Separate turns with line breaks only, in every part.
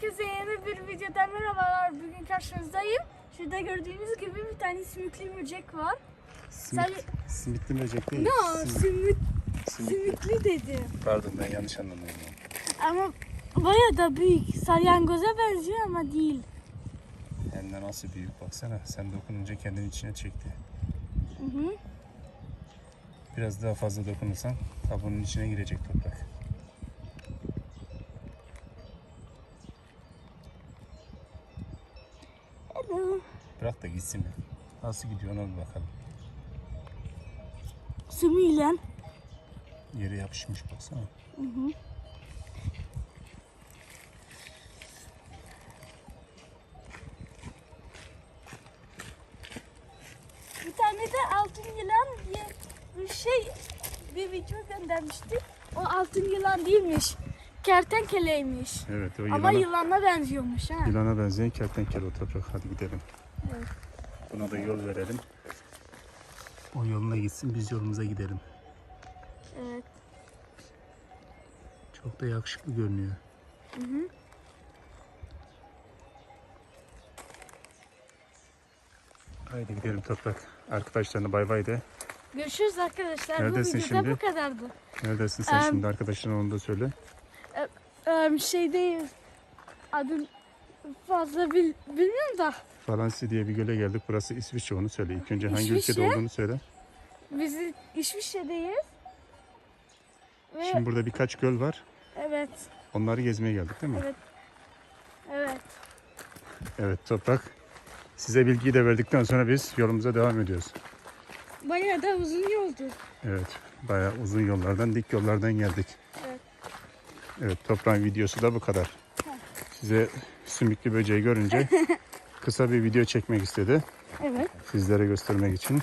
Herkese yeni bir videodan merhabalar. Bugün karşınızdayım. Şurada gördüğünüz gibi bir tane sümüklü böcek var.
Simit,
Sen-
simitli böcek değil.
No,
Simit- simitli.
sümüklü dedim.
Pardon ben yanlış anladım.
Ama baya da büyük. Salyangoza benziyor ama değil.
Hem de nasıl büyük baksana. Sen dokununca kendini içine çekti.
Hı hı.
Biraz daha fazla dokunursan tabanın içine girecek toprak. Bırak da gitsin. Nasıl gidiyor ona bir bakalım.
Sümüyle.
Yere yapışmış baksana.
Bir tane de altın yılan diye bir şey bir video göndermişti. O altın yılan değilmiş. Kertenkeleymiş.
Evet o
Ama
yılana,
yılana benziyormuş ha.
yılana benzeyen kertenkele o toprak. Hadi gidelim.
Evet.
Buna da yol verelim. O yoluna gitsin biz yolumuza gidelim.
Evet.
Çok da yakışıklı görünüyor.
Hı hı.
Haydi gidelim toprak. Arkadaşlarına bay bay de.
Görüşürüz arkadaşlar.
Neredesin
Bu videoda
şimdi?
bu kadardı.
Neredesin sen
Em,
şimdi arkadaşlarına onu da söyle.
Ee, şeydeyiz. Adım fazla bil, bilmiyorum da.
Valensi diye bir göle geldik. Burası İsviçre onu söyle. İlk önce hangi
İsviçre?
ülkede olduğunu söyle.
Biz İsviçre'deyiz. Ve
Şimdi burada birkaç göl var.
evet,
Onları gezmeye geldik değil mi?
evet. Evet.
Evet Toprak. Size bilgiyi de verdikten sonra biz yolumuza devam ediyoruz.
Bayağı da uzun yoldu.
Evet. Bayağı uzun yollardan, dik yollardan geldik.
Evet.
Evet Toprağın videosu da bu kadar. Size sümüklü böceği görünce kısa bir video çekmek istedi.
Evet.
Sizlere göstermek için.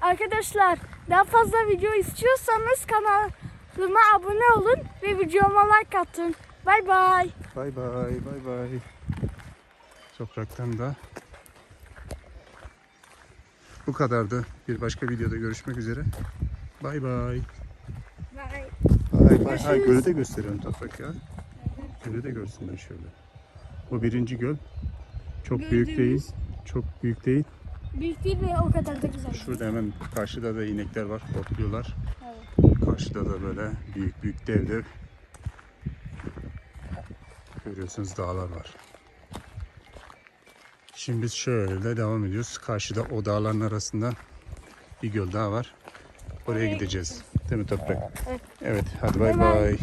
Arkadaşlar daha fazla video istiyorsanız kanalıma abone olun ve videoma like atın. Bay bay.
Bay bay bay bay. Topraktan da bu kadardı. Bir başka videoda görüşmek üzere. Bay bay.
Bay.
Bay bay. Ha,
Görüşürüz.
gölü de gösteriyorum toprak ya. Gölü de görsünler şöyle. Bu birinci göl. Çok büyük değil.
Gördüğümüz-
Çok büyük değil.
Büyük değil ve o kadar da güzel.
Şurada hemen karşıda da inekler var. Otluyorlar.
Evet.
Karşıda da böyle büyük büyük dev dev. Görüyorsunuz dağlar var. Şimdi biz şöyle devam ediyoruz. Karşıda o dağların arasında bir göl daha var. Oraya
Oraya
gideceğiz. Değil mi Toprak?
Evet.
Evet. Hadi bay
Bay bay.
bay.